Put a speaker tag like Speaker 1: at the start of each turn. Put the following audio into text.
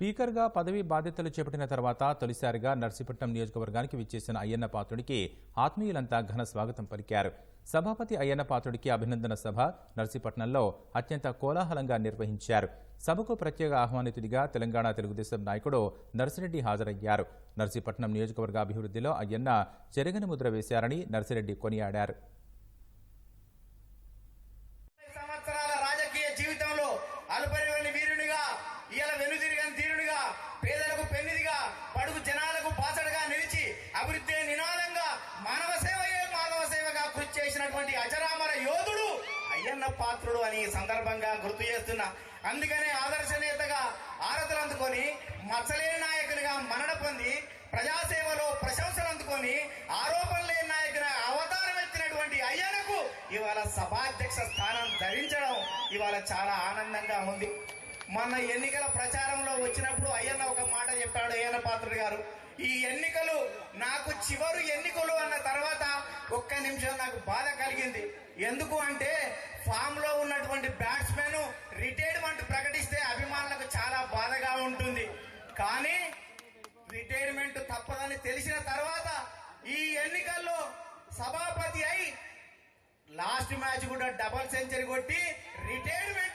Speaker 1: స్పీకర్గా పదవి బాధ్యతలు చేపట్టిన తర్వాత తొలిసారిగా నర్సీపట్నం నియోజకవర్గానికి విచ్చేసిన అయ్యన్న పాత్రుడికి ఆత్మీయులంతా ఘన స్వాగతం పలికారు. సభాపతి అయ్యన్న పాత్రుడికి అభినందన సభ నర్సీపట్నంలో అత్యంత కోలాహలంగా నిర్వహించారు. సభకు ప్రత్యేక ఆహ్వానితుడిగా తెలంగాణ తెలుగుదేశం నాయకుడు నర్సిరెడ్డి హాజరయ్యారు. నర్సీపట్నం నియోజకవర్గ అభివృద్ధిలో అయ్యన్న చెరగని ముద్ర వేశారని నర్సిరెడ్డి కొనియాడారు.
Speaker 2: అయ్యన్న పాత్రుడు అని సందర్భంగా గుర్తు చేస్తున్నా. అందుకనే ఆదర్శ నేతగా ఆరతలు అందుకొని మచ్చలేని నాయకునిగా మరణ పొంది ప్రజాసేవలో ప్రశంసలు అందుకొని ఆరోపణ లేని నాయకుని అవతారం ఎత్తినటువంటి అయ్యనకు ఇవాళ సభాధ్యక్ష స్థానం ధరించడం ఇవాళ చాలా ఆనందంగా ఉంది. మొన్న ఎన్నికల ప్రచారంలో వచ్చినప్పుడు అయ్యన్న ఒక మాట చెప్పాడు అయ్యన్న పాత్రుడు గారు. ఈ ఎన్నికలు నాకు చివరు ఎన్నికలు అన్న తర్వాత ఒక్క నిమిషం నాకు బాధ కలిగింది. ఎందుకు అంటే ఫామ్లో ఉన్నటువంటి బ్యాట్స్మెన్ రిటైర్మెంట్ ప్రకటిస్తే అభిమానులకు చాలా బాధగా ఉంటుంది. కానీ రిటైర్మెంట్ తప్పదని తెలిసిన తర్వాత ఈ ఎన్నికల్లో సభాపతి అయి లాస్ట్ మ్యాచ్ కూడా డబల్ సెంచరీ కొట్టి రిటైర్మెంట్